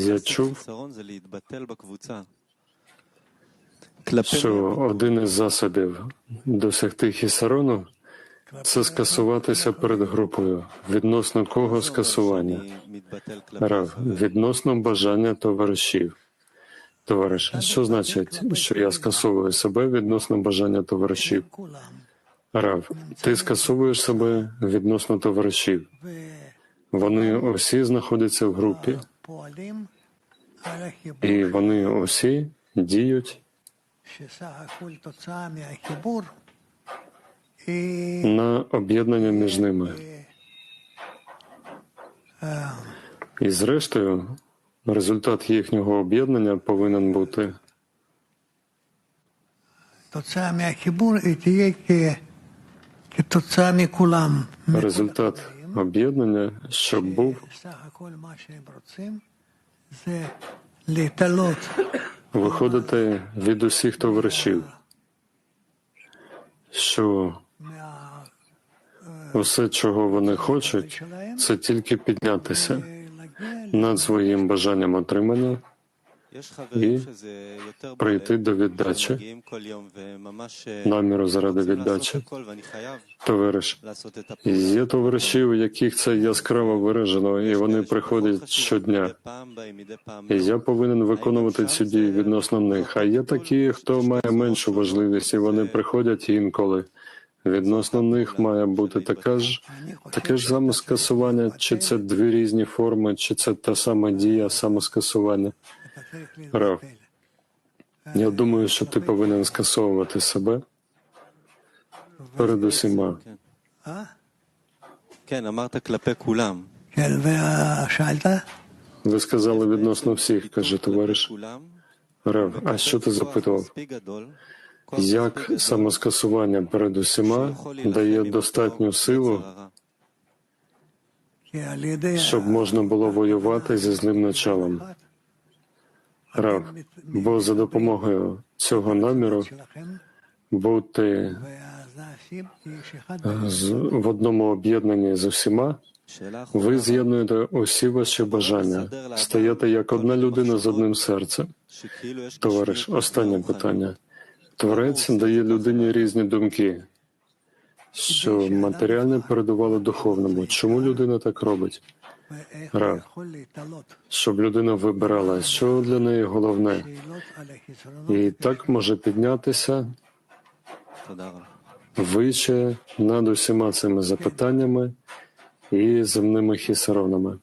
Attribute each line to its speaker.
Speaker 1: Я чув, що один із засобів досягти хісарону це скасуватися перед групою, відносно кого скасування Рав, відносно бажання товаришів. Товариш, що значить, що я скасовую себе відносно бажання товаришів? Рав, ти скасовуєш себе відносно товаришів. Вони усі знаходяться в групі. І вони усі діють. на об'єднання між ними. І, зрештою, результат їхнього об'єднання повинен бути. Результат об'єднання, щоб був виходити від усіх товаришів, що все, чого вони хочуть, це тільки піднятися над своїм бажанням отримання
Speaker 2: і
Speaker 1: прийти до віддачі, наміру заради віддачі. Товариш, є товариші, у яких це яскраво виражено, і вони приходять щодня. І я повинен виконувати ці дії відносно них. А є такі, хто має меншу важливість, і вони приходять інколи. Відносно них має бути така ж таке ж самоскасування, чи це дві різні форми, чи це та сама дія самоскасування. Рав, я думаю, що ти повинен скасовувати себе перед усіма. Ви сказали відносно всіх, каже товариш. Рав, а що ти запитував? Як самоскасування перед усіма дає достатню силу, щоб можна було воювати зі злим началом? Рав, бо за допомогою цього наміру бути е, в одному об'єднанні з усіма, ви з'єднуєте усі ваші бажання, стаєте як одна людина з одним серцем. Товариш, останнє питання. Творець дає людині різні думки, що матеріальне передувало духовному. Чому людина так робить?
Speaker 3: Ра,
Speaker 1: щоб людина вибирала, що для неї головне, і так може піднятися вище над усіма цими запитаннями і земними хісаронами.